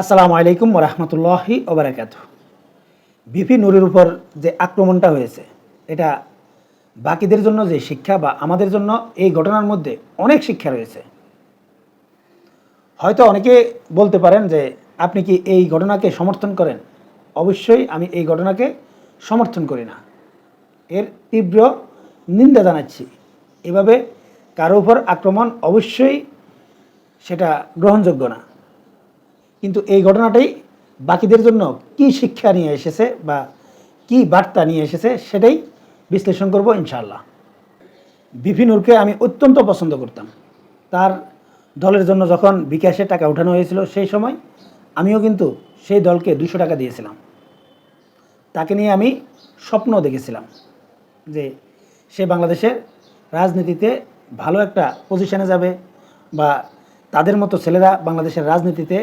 আসসালামু আলাইকুম রহমতুল্লাহি ওবরাকাত বিপি নুরের উপর যে আক্রমণটা হয়েছে, এটা বাকিদের জন্য যে শিক্ষা বা আমাদের জন্য এই ঘটনার মধ্যে অনেক শিক্ষা রয়েছে। হয়তো অনেকে বলতে পারেন যে, আপনি কি এই ঘটনাকে সমর্থন করেন? অবশ্যই আমি এই ঘটনাকে সমর্থন করি না। এর তীব্র নিন্দা জানাচ্ছি। এভাবে কারও উপর আক্রমণ অবশ্যই সেটা গ্রহণযোগ্য না। কিন্তু এই ঘটনাটাই বাকিদের জন্য কি শিক্ষা নিয়ে এসেছে বা কি বার্তা নিয়ে এসেছে সেটাই বিশ্লেষণ করব ইনশাআল্লাহ। বিপিনুরকে আমি অত্যন্ত পছন্দ করতাম। তার দলের জন্য যখন বিকাশে টাকা উঠানো হয়েছিল সেই সময় আমিও কিন্তু সেই দলকে দুশো টাকা দিয়েছিলাম। তাকে নিয়ে আমি স্বপ্ন দেখেছিলাম যে সে বাংলাদেশের রাজনীতিতে ভালো একটা পজিশনে যাবে বা তাদের মতো ছেলেরা বাংলাদেশের রাজনীতিতে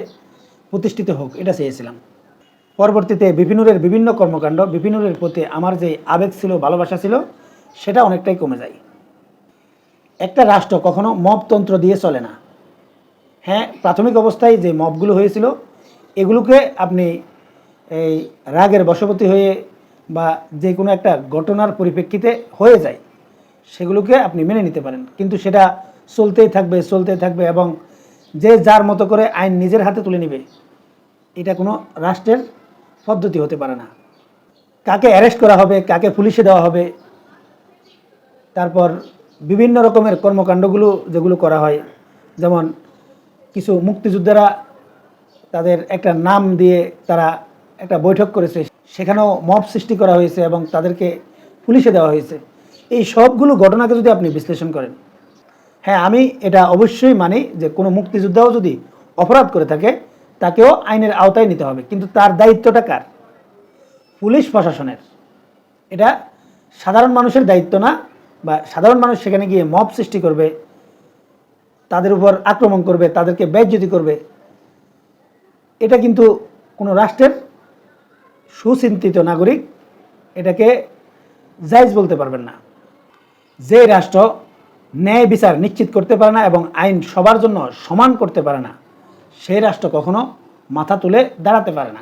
প্রতিষ্ঠিত হোক, এটা চেয়েছিলাম। পরবর্তীতে বিপিনুরের বিভিন্ন কর্মকাণ্ড বিপিনুরের প্রতি আমার যে আবেগ ছিল, ভালোবাসা ছিল, সেটা অনেকটাই কমে যায়। একটা রাষ্ট্র কখনো মবতন্ত্র দিয়ে চলে না। হ্যাঁ প্রাথমিক অবস্থায় যে মবগুলো হয়েছিল, এগুলোকে আপনি এই রাগের বশবর্তী হয়ে বা যে কোনো একটা ঘটনার পরিপ্রেক্ষিতে হয়ে যায়, সেগুলোকে আপনি মেনে নিতে পারেন। কিন্তু সেটা চলতেই থাকবে চলতেই থাকবে এবং যে যার মতো করে আইন নিজের হাতে তুলে নেবে, এটা কোনো রাষ্ট্রের পদ্ধতি হতে পারে না। কাকে অ্যারেস্ট করা হবে, কাকে পুলিশে দেওয়া হবে, তারপর বিভিন্ন রকমের কর্মকাণ্ডগুলো যেগুলো করা হয়, যেমন কিছু মুক্তিযোদ্ধারা তাদের একটা নাম দিয়ে তারা একটা বৈঠক করেছে, সেখানেও মব সৃষ্টি করা হয়েছে এবং তাদেরকে পুলিশে দেওয়া হয়েছে। এই সবগুলো ঘটনাকে যদি আপনি বিশ্লেষণ করেন হ্যাঁ আমি এটা অবশ্যই মানি যে কোনো মুক্তিযোদ্ধাও যদি অপরাধ করে থাকে, তাকেও আইনের আওতায় নিতে হবে। কিন্তু তার দায়িত্বটা কার? পুলিশ প্রশাসনের। এটা সাধারণ মানুষের দায়িত্ব না, বা সাধারণ মানুষ সেখানে গিয়ে মব সৃষ্টি করবে, তাদের উপর আক্রমণ করবে, তাদেরকে ব্যয়জ্যোতি করবে, এটা কিন্তু কোনো রাষ্ট্রের সুচিন্তিত নাগরিক এটাকে জায়জ বলতে পারবেন না। যে রাষ্ট্র ন্যায় বিচার নিশ্চিত করতে পারে না এবং আইন সবার জন্য সমান করতে পারে না সেই রাষ্ট্র কখনো মাথা তুলে দাঁড়াতে পারে না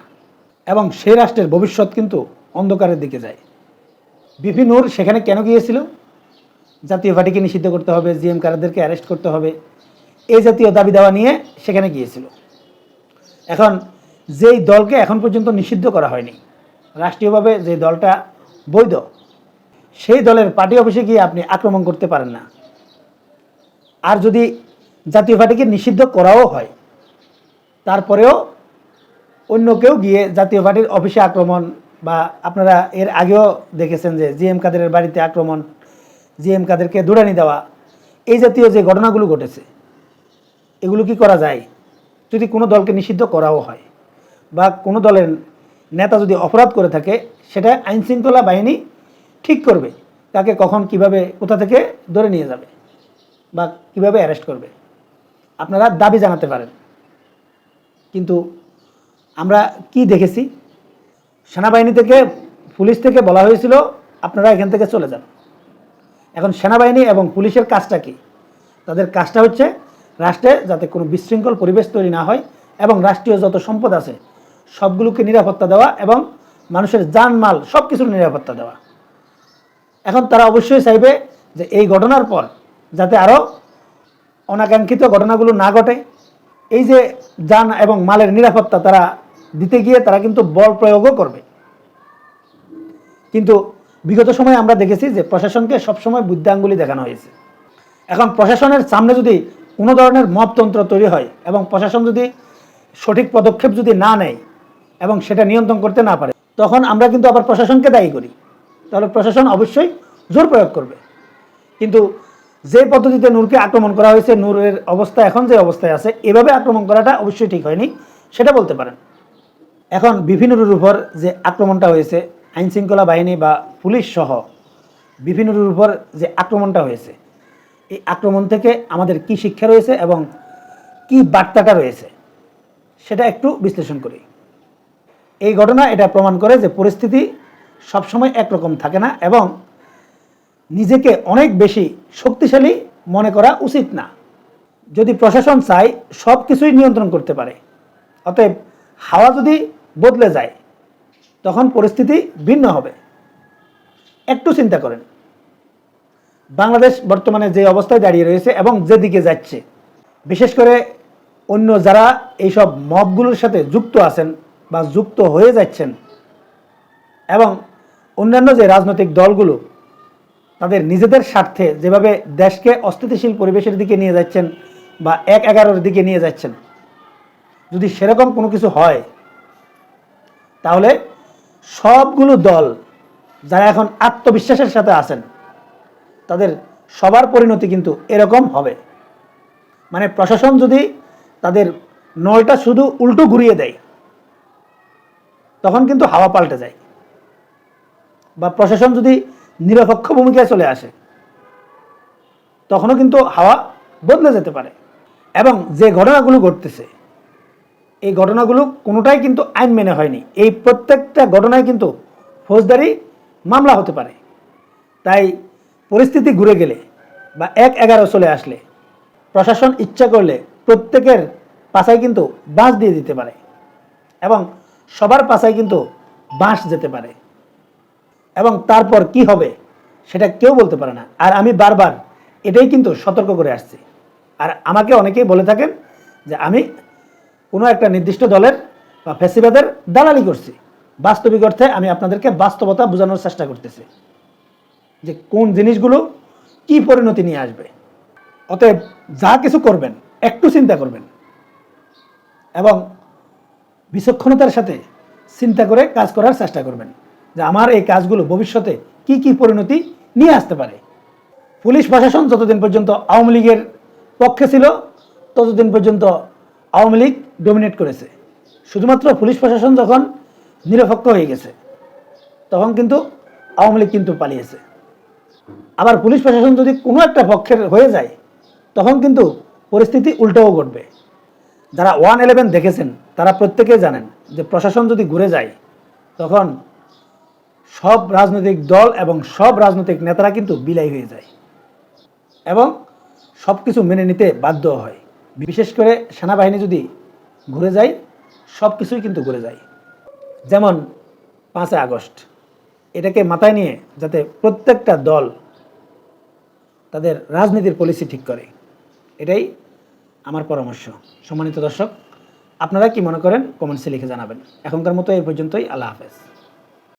এবং সেই রাষ্ট্রের ভবিষ্যৎ কিন্তু অন্ধকারের দিকে যায়। বিপিনুর সেখানে কেন গিয়েছিল? জাতীয় পার্টিকে নিষিদ্ধ করতে হবে, জিএম কারাদেরকে অ্যারেস্ট করতে হবে এই জাতীয় দাবি দাওয়া নিয়ে সেখানে গিয়েছিল। এখন যেই দলকে এখন পর্যন্ত নিষিদ্ধ করা হয়নি, রাষ্ট্রীয়ভাবে যে দলটা বৈধ, সেই দলের পার্টি অফিসে গিয়ে আপনি আক্রমণ করতে পারেন না। আর যদি জাতীয় পার্টিকে নিষিদ্ধ করাও হয়, তারপরেও অন্য কেউ গিয়ে জাতীয় পার্টির অফিসে আক্রমণ বা আপনারা এর আগেও দেখেছেন যে জিএম কাদেরের বাড়িতে আক্রমণ, জিএম কাদেরকে দৌড়ানি দেওয়া, এই জাতীয় যে ঘটনাগুলো ঘটেছে, এগুলো কি করা যায়? যদি কোনো দলকে নিষিদ্ধ করাও হয় বা কোনো দলের নেতা যদি অপরাধ করে থাকে, সেটা আইনশৃঙ্খলা বাহিনী ঠিক করবে, তাকে কখন, কীভাবে, কোথা থেকে ধরে নিয়ে যাবে? বা কীভাবে অ্যারেস্ট করবে? আপনারা দাবি জানাতে পারেন। কিন্তু আমরা কি দেখেছি? সেনাবাহিনী থেকে, পুলিশ থেকে বলা হয়েছিল, আপনারা এখান থেকে চলে যান। এখন সেনাবাহিনী এবং পুলিশের কাজটা কি? তাদের কাজটা হচ্ছে রাষ্ট্রে যাতে কোনো বিশৃঙ্খল পরিবেশ তৈরি না হয় এবং রাষ্ট্রীয় যত সম্পদ আছে, সবগুলোকে নিরাপত্তা দেওয়া এবং মানুষের জানমাল সব কিছুর নিরাপত্তা দেওয়া। এখন তারা অবশ্যই চাইবে যে এই ঘটনার পর যাতে আরও অনাকাঙ্ক্ষিত ঘটনাগুলো না ঘটে। এই যে যান এবং মালের নিরাপত্তা তারা দিতে গিয়ে তারা কিন্তু বল প্রয়োগও করবে। কিন্তু বিগত সময়ে আমরা দেখেছি যে প্রশাসনকে সবসময় বুদ্ধাঙ্গুলি দেখানো হয়েছে। এখন প্রশাসনের সামনে যদি কোনো ধরনের মপতন্ত্র তৈরি হয় এবং প্রশাসন যদি সঠিক পদক্ষেপ যদি না নেয় এবং সেটা নিয়ন্ত্রণ করতে না পারে, তখন আমরা কিন্তু আবার প্রশাসনকে দায়ী করি। তাহলে প্রশাসন অবশ্যই জোর প্রয়োগ করবে। কিন্তু যে পদ্ধতিতে নূরকে আক্রমণ করা হয়েছে, নূরের অবস্থা এখন যে অবস্থায় আছে, এভাবে আক্রমণ করাটা অবশ্যই ঠিক হয়নি। সেটা বলতে পারেন। এখন বিভিন্নর উপর যে আক্রমণটা হয়েছে আইন শৃঙ্খলা বাহিনী বা পুলিশ সহ বিভিন্নর উপর যে আক্রমণটা হয়েছে, এই আক্রমণ থেকে আমাদের কি শিক্ষা রয়েছে এবং কি বার্তাটা রয়েছে, সেটা একটু বিশ্লেষণ করি। এই ঘটনা এটা প্রমাণ করে যে পরিস্থিতি সবসময় একরকম থাকে না এবং নিজেকে অনেক বেশি শক্তিশালী মনে করা উচিত না। যদি প্রশাসন চায়, সব কিছুই নিয়ন্ত্রণ করতে পারে। অতএব হাওয়া যদি বদলে যায়, তখন পরিস্থিতি ভিন্ন হবে। একটু চিন্তা করেন। বাংলাদেশ বর্তমানে যে অবস্থায় দাঁড়িয়ে রয়েছে এবং যেদিকে যাচ্ছে, বিশেষ করে অন্য যারা এইসব মবগুলোর সাথে যুক্ত আছেন বা যুক্ত হয়ে যাচ্ছেন এবং অন্যান্য যে রাজনৈতিক দলগুলো তাদের নিজেদের স্বার্থে যেভাবে দেশকে অস্থিতিশীল পরিবেশের দিকে নিয়ে যাচ্ছেন বা এক এগারোর দিকে নিয়ে যাচ্ছেন, যদি সেরকম কোনো কিছু হয়, তাহলে সবগুলো দল যারা এখন আত্মবিশ্বাসের সাথে আছেন, তাদের সবার পরিণতি কিন্তু এরকম হবে। মানে প্রশাসন যদি তাদের নলটা শুধু উল্টো ঘুরিয়ে দেয়, তখন কিন্তু হাওয়া পাল্টে যায়। বা প্রশাসন যদি নিরপেক্ষ ভূমিকায় চলে আসে। তখনও কিন্তু হাওয়া বদলে যেতে পারে। এবং যে ঘটনাগুলো ঘটতেছে, এই ঘটনাগুলো কোনোটাই কিন্তু আইন মেনে হয়নি। এই প্রত্যেকটা ঘটনায় কিন্তু ফৌজদারি মামলা হতে পারে। তাই পরিস্থিতি ঘুরে গেলে বা এক এগারো চলে আসলে প্রশাসন ইচ্ছা করলে প্রত্যেকের পাশায় কিন্তু বাঁশ দিয়ে দিতে পারে। এবং সবার পাশায় কিন্তু বাঁশ যেতে পারে। এবং তারপর কি হবে সেটা কেউ বলতে পারে না। আর আমি বারবার এটাই কিন্তু সতর্ক করে আসছি। আর আমাকে অনেকেই বলে থাকেন যে আমি কোনো একটা নির্দিষ্ট দলের বা ফেসিবাদের দালালি করছি। বাস্তবিক অর্থে আমি আপনাদেরকে বাস্তবতা বোঝানোর চেষ্টা করতেছি যে কোন জিনিসগুলো কি পরিণতি নিয়ে আসবে। অতএব যা কিছু করবেন, একটু চিন্তা করবেন এবং বিচক্ষণতার সাথে চিন্তা করে কাজ করার চেষ্টা করবেন। যে আমার এই কাজগুলো ভবিষ্যতে কি কি পরিণতি নিয়ে আসতে পারে। পুলিশ প্রশাসন যতদিন পর্যন্ত আওয়ামী লীগের পক্ষে ছিল, ততদিন পর্যন্ত আওয়ামী লীগ ডমিনেট করেছে। শুধুমাত্র পুলিশ প্রশাসন যখন নিরপেক্ষ হয়ে গেছে, তখন কিন্তু আওয়ামী লীগ কিন্তু পালিয়েছে। আবার পুলিশ প্রশাসন যদি কোনো একটা পক্ষের হয়ে যায়, তখন কিন্তু পরিস্থিতি উল্টোও ঘটবে। যারা ওয়ান ইলেভেন দেখেছেন, তারা প্রত্যেকেই জানেন যে প্রশাসন যদি ঘুরে যায়, তখন সব রাজনৈতিক দল এবং সব রাজনৈতিক নেতারা কিন্তু বিলাই হয়ে যায় এবং সব কিছু মেনে নিতে বাধ্য হয়। বিশেষ করে সেনাবাহিনী যদি ঘুরে যায় সব কিছুই কিন্তু ঘুরে যায়। যেমন পাঁচই আগস্ট, এটাকে মাথায় নিয়ে যাতে প্রত্যেকটা দল তাদের রাজনীতির পলিসি ঠিক করে। এটাই আমার পরামর্শ। সম্মানিত দর্শক, আপনারা কি মনে করেন? কমেন্টসে লিখে জানাবেন। এখনকার মতো এই পর্যন্তই। আল্লাহ হাফেজ।